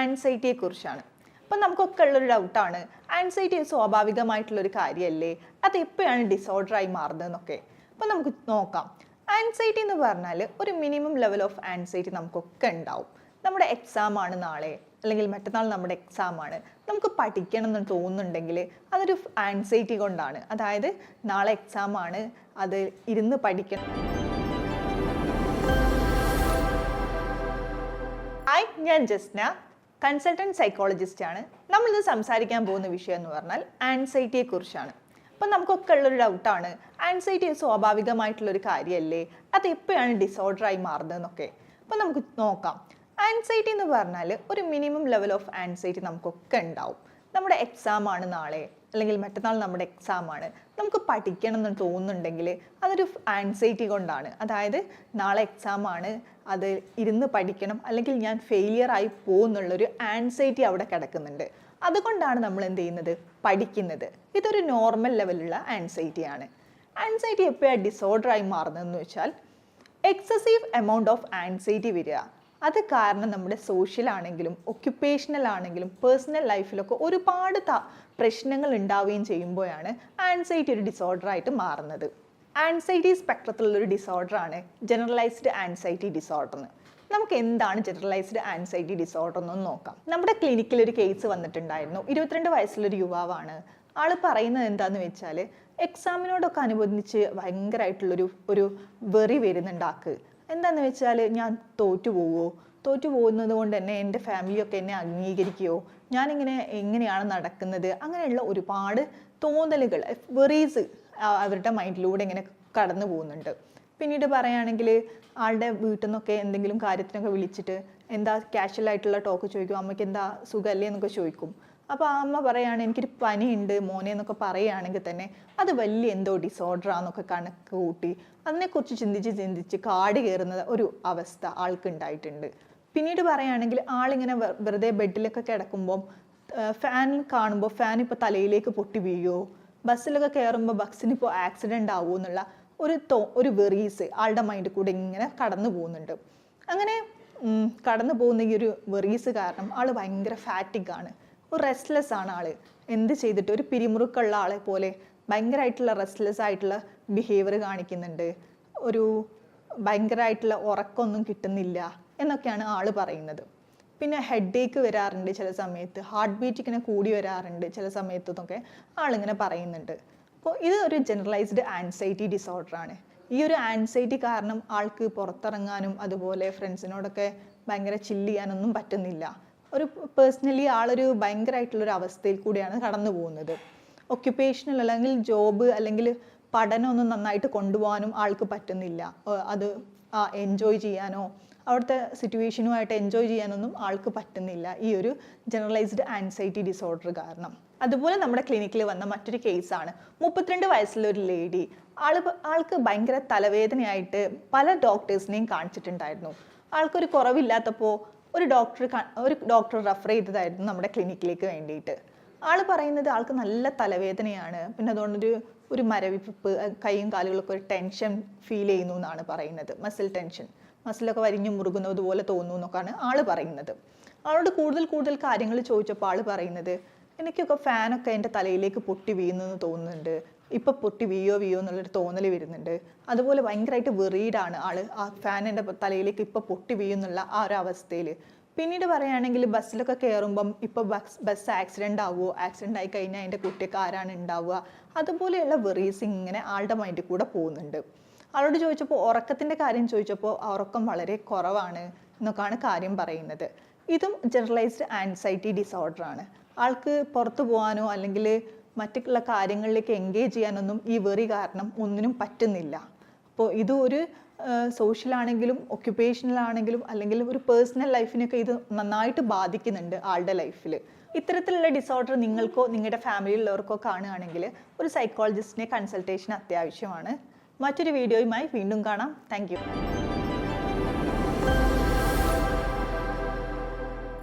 ആൻസൈറ്റിയെ കുറിച്ചാണ് അപ്പം നമുക്കൊക്കെ ഉള്ളൊരു ഡൗട്ടാണ് ആൻസൈറ്റി സ്വാഭാവികമായിട്ടുള്ളൊരു കാര്യമല്ലേ അത് എപ്പോഴാണ് ഡിസോർഡറായി മാറുന്നതെന്നൊക്കെ. അപ്പം നമുക്ക് നോക്കാം. ആൻസൈറ്റി എന്ന് പറഞ്ഞാൽ ഒരു മിനിമം ലെവൽ ഓഫ് ആൻസൈറ്റി നമുക്കൊക്കെ ഉണ്ടാവും. നമ്മുടെ എക്സാം ആണ് നാളെ അല്ലെങ്കിൽ മറ്റന്നാൾ നമ്മുടെ എക്സാം ആണ്. നമുക്ക് പഠിക്കണം എന്ന് തോന്നുന്നുണ്ടെങ്കിൽ അതൊരു ആൻസൈറ്റി കൊണ്ടാണ്. അതായത് നാളെ എക്സാം ആണ് അത് ഇരുന്ന് പഠിക്കണം. ഹായ് ഞാൻ ജസ്ന. കൺസൾട്ടന്റ് സൈക്കോളജിസ്റ്റ് ആണ്. നമ്മളിന്ന് സംസാരിക്കാൻ പോകുന്ന വിഷയം എന്ന് പറഞ്ഞാൽ ആൻസൈറ്റിയെ കുറിച്ചാണ്. അപ്പം നമുക്കൊക്കെ ഉള്ളൊരു ഡൗട്ടാണ് ആൻസൈറ്റി സ്വാഭാവികമായിട്ടുള്ളൊരു കാര്യമല്ലേ അത് എപ്പോഴാണ് ഡിസോർഡറായി മാറുന്നതെന്നൊക്കെ. അപ്പം നമുക്ക് നോക്കാം. ആൻസൈറ്റി എന്ന് പറഞ്ഞാൽ ഒരു മിനിമം ലെവൽ ഓഫ് ആൻസൈറ്റി നമുക്കൊക്കെ ഉണ്ടാവും. നമ്മുടെ എക്സാം ആണ് നാളെ. അല്ലെങ്കിൽ മറ്റന്നാൾ നമ്മുടെ എക്സാം ആണ്. നമുക്ക് പഠിക്കണം എന്ന് തോന്നുന്നുണ്ടെങ്കിൽ അതൊരു ആൻസൈറ്റി കൊണ്ടാണ്. അതായത് നാളെ എക്സാം ആണ്. അത് ഇരുന്ന് പഠിക്കണം. അല്ലെങ്കിൽ ഞാൻ ഫെയിലിയർ ആയി പോകുന്നുള്ളൊരു ആൻസൈറ്റി അവിടെ കിടക്കുന്നുണ്ട്. അതുകൊണ്ടാണ് നമ്മൾ എന്ത് ചെയ്യുന്നത്? പഠിക്കുന്നത്. ഇതൊരു നോർമൽ ലെവലുള്ള ആൻസൈറ്റി ആണ്. ആൻസൈറ്റി എപ്പോഴാണ് ഡിസോർഡറായി മാറുന്നതെന്ന് വെച്ചാൽ എക്സസീവ് എമൗണ്ട് ഓഫ് ആൻസൈറ്റി വരിക. അത് കാരണം നമ്മുടെ സോഷ്യൽ ആണെങ്കിലും ഒക്യുപ്പേഷണൽ ആണെങ്കിലും പേഴ്സണൽ ലൈഫിലൊക്കെ ഒരുപാട് പ്രശ്നങ്ങൾ ഉണ്ടാവുകയും ചെയ്യുമ്പോഴാണ് ആൻസൈറ്റി ഒരു ഡിസോർഡറായിട്ട് മാറുന്നത്. ആൻസൈറ്റി സ്പെക്ട്രത്തിലുള്ളൊരു ഡിസോർഡറാണ് ജനറലൈസ്ഡ് ആൻസൈറ്റി ഡിസോർഡർ എന്ന് നമുക്ക് എന്താണ് ജനറലൈസ്ഡ് ആൻസൈറ്റി ഡിസോർഡർ എന്നൊന്ന് നോക്കാം. നമ്മുടെ ക്ലിനിക്കിൽ ഒരു കേസ് വന്നിട്ടുണ്ടായിരുന്നു. ഇരുപത്തിരണ്ട് വയസ്സുള്ളൊരു യുവാവാണ്. ആൾ പറയുന്നത് എന്താന്ന് വെച്ചാൽ എക്സാമിനോടൊക്കെ അനുബന്ധിച്ച് ഭയങ്കരമായിട്ടുള്ളൊരു ഒരു വെറി വരുന്നുണ്ട് എന്താന്ന് വെച്ചാൽ ഞാൻ തോറ്റു പോവോ? തോറ്റു പോകുന്നത് കൊണ്ട് തന്നെ എന്റെ ഫാമിലിയൊക്കെ എന്നെ അംഗീകരിക്കുകയോ ഞാനിങ്ങനെ എങ്ങനെയാണ് നടക്കുന്നത്? അങ്ങനെയുള്ള ഒരുപാട് തോന്നലുകൾ വെറീസ് അവരുടെ മൈൻഡിലൂടെ ഇങ്ങനെ കടന്നു പോകുന്നുണ്ട്. പിന്നീട് പറയുകയാണെങ്കിൽ ആളുടെ വീട്ടിൽ നിന്നൊക്കെ എന്തെങ്കിലും കാര്യത്തിനൊക്കെ വിളിച്ചിട്ട് എന്താ കാഷ്വൽ ആയിട്ടുള്ള ടോക്ക് ചോദിക്കും അമ്മയ്ക്ക് എന്താ സുഖമല്ലേ എന്നൊക്കെ ചോദിക്കും. അപ്പോൾ ആ അമ്മ പറയുകയാണ് എനിക്കൊരു പനിയുണ്ട് മോനെ എന്നൊക്കെ പറയുകയാണെങ്കിൽ തന്നെ അത് വലിയ എന്തോ ഡിസോർഡറാന്നൊക്കെ കണക്ക് കൂട്ടി അതിനെക്കുറിച്ച് ചിന്തിച്ച് ചിന്തിച്ച് കാട് കയറുന്ന ഒരു അവസ്ഥ ആൾക്ക് ഉണ്ടായിട്ടുണ്ട് പിന്നീട് പറയുകയാണെങ്കിൽ ആളിങ്ങനെ വെറുതെ ബെഡിലൊക്കെ കിടക്കുമ്പോൾ ഫാൻ കാണുമ്പോൾ ഫാൻ ഇപ്പോൾ തലയിലേക്ക് പൊട്ടി വീഴുമോ ബസ്സിലൊക്കെ കയറുമ്പോൾ ബസ്സിന് ഇപ്പോൾ ആക്സിഡന്റ് ആവുമോ എന്നുള്ള ഒരു തോ ഒരു വെറീസ് ആളുടെ മൈൻഡ് കൂടെ ഇങ്ങനെ കടന്നു പോകുന്നുണ്ട്. അങ്ങനെ കടന്നു പോകുന്ന ഈ ഒരു വെറീസ് കാരണം ആൾ ഭയങ്കര ഫാറ്റിക് ആണ്. ഒരു റെസ്റ്റ്ലെസ് ആണ് ആൾ. എന്ത് ചെയ്തിട്ട്? ഒരു പിരിമുറുക്കുള്ള ആളെ പോലെ ഭയങ്കരമായിട്ടുള്ള റെസ്റ്റ്ലെസ് ആയിട്ടുള്ള ബിഹേവിയർ കാണിക്കുന്നുണ്ട്. ഒരു ഭയങ്കരമായിട്ടുള്ള ഉറക്കമൊന്നും കിട്ടുന്നില്ല എന്നൊക്കെയാണ് ആൾ പറയുന്നത്. പിന്നെ ഹെഡ് ഏക്ക് വരാറുണ്ട് ചില സമയത്ത്. ഹാർട്ട് ബീറ്റ് ഇങ്ങനെ കൂടി വരാറുണ്ട് ചില സമയത്തൊക്കെ ആളിങ്ങനെ പറയുന്നുണ്ട്. അപ്പോൾ ഇത് ഒരു ജനറലൈസ്ഡ് ആൻസൈറ്റി ഡിസോർഡറാണ് ഈ ഒരു ആൻസൈറ്റി കാരണം ആൾക്ക് പുറത്തിറങ്ങാനും അതുപോലെ ഫ്രണ്ട്സിനോടൊക്കെ ഭയങ്കര ചില്ല് ചെയ്യാനൊന്നും പറ്റുന്നില്ല. ഒരു പേഴ്സണലി ആളൊരു ഭയങ്കരമായിട്ടുള്ളൊരു അവസ്ഥയിൽ കൂടിയാണ് കടന്നു പോകുന്നത്. ഒക്യുപ്പേഷണൽ അല്ലെങ്കിൽ ജോബ് അല്ലെങ്കിൽ പഠനമൊന്നും നന്നായിട്ട് കൊണ്ടുപോകാനും ആൾക്ക് പറ്റുന്നില്ല. അത് എൻജോയ് ചെയ്യാനോ അവിടുത്തെ സിറ്റുവേഷനുമായിട്ട് എൻജോയ് ചെയ്യാനൊന്നും ആൾക്ക് പറ്റുന്നില്ല. ഈ ഒരു ജനറലൈസ്ഡ് ആൻസൈറ്റി ഡിസോർഡർ കാരണം. അതുപോലെ നമ്മുടെ ക്ലിനിക്കിൽ വന്ന മറ്റൊരു കേസാണ് മുപ്പത്തിരണ്ട് വയസ്സുള്ള ഒരു ലേഡി ആൾ ആൾക്ക് ഭയങ്കര തലവേദനയായിട്ട് പല ഡോക്ടേഴ്സിനെയും കാണിച്ചിട്ടുണ്ടായിരുന്നു. ആൾക്കൊരു കുറവില്ലാത്തപ്പോൾ ഒരു ഡോക്ടർ ഒരു ഡോക്ടർ റെഫർ ചെയ്തതായിരുന്നു നമ്മുടെ ക്ലിനിക്കിലേക്ക് വേണ്ടിയിട്ട്. ആൾ പറയുന്നത് ആൾക്ക് നല്ല തലവേദനയാണ്. പിന്നെ അതുകൊണ്ടൊരു ഒരു മരവിപ്പ് കൈയും കാലുകളൊക്കെ ഒരു ടെൻഷൻ ഫീൽ ചെയ്യുന്നു എന്നാണ് പറയുന്നത്. മസിൽ ടെൻഷൻ മസിലൊക്കെ വരിഞ്ഞു മുറുകുന്നത് പോലെ തോന്നുന്നു എന്നൊക്കെയാണ് ആൾ പറയുന്നത്. ആളോട് കൂടുതൽ കൂടുതൽ കാര്യങ്ങൾ ചോദിച്ചപ്പോൾ ആൾ പറയുന്നത് എനിക്കൊക്കെ ഫാനൊക്കെ എന്റെ തലയിലേക്ക് പൊട്ടി വീഴുന്നു എന്ന് തോന്നുന്നുണ്ട്. ഇപ്പം പൊട്ടി വീയോ വീയോ എന്നുള്ളൊരു തോന്നൽ വരുന്നുണ്ട്. അതുപോലെ ഭയങ്കരമായിട്ട് വെറീഡാണ് ആൾ ആ ഫാനിന്റെ തലയിലേക്ക് ഇപ്പൊ പൊട്ടി വീയുന്നുള്ള ആ ഒരു അവസ്ഥയിൽ പിന്നീട് പറയുകയാണെങ്കിൽ ബസ്സിലൊക്കെ കയറുമ്പം ഇപ്പോൾ ബസ് ബസ് ആക്സിഡന്റ് ആവുമോ ആക്സിഡന്റ് ആയി കഴിഞ്ഞാൽ അതിന്റെ കുട്ടിയൊക്കെ ആരാണ് ഉണ്ടാവുക അതുപോലെയുള്ള വെറീസ് ഇങ്ങനെ ആളുടെ മൈൻഡിൽ കൂടെ പോകുന്നുണ്ട്. ആളോട് ചോദിച്ചപ്പോൾ ഉറക്കത്തിന്റെ കാര്യം ചോദിച്ചപ്പോൾ ഉറക്കം വളരെ കുറവാണ് എന്നൊക്കെയാണ് കാര്യം പറയുന്നത്. ഇതും ജനറലൈസ്ഡ് ആൻസൈറ്റി ഡിസോർഡർ ആണ്. ആൾക്ക് പുറത്തു പോകാനോ അല്ലെങ്കിൽ മറ്റുള്ള കാര്യങ്ങളിലേക്ക് എൻഗേജ് ചെയ്യാനൊന്നും ഈ വെറി കാരണം ഒന്നിനും പറ്റുന്നില്ല. അപ്പോൾ ഇത് ഒരു ഒക്യുപ്പേഷണൽ ആണെങ്കിലും അല്ലെങ്കിൽ ഒരു പേഴ്സണൽ ലൈഫിനൊക്കെ ഇത് നന്നായിട്ട് ബാധിക്കുന്നുണ്ട് ആളുടെ ലൈഫിൽ ഇത്തരത്തിലുള്ള ഡിസോർഡർ നിങ്ങൾക്കോ നിങ്ങളുടെ ഫാമിലിയിലുള്ളവർക്കോ കാണുകയാണെങ്കിൽ ഒരു സൈക്കോളജിസ്റ്റിനെ കൺസൾട്ടേഷൻ അത്യാവശ്യമാണ്. മറ്റൊരു വീഡിയോയുമായി വീണ്ടും കാണാം. താങ്ക്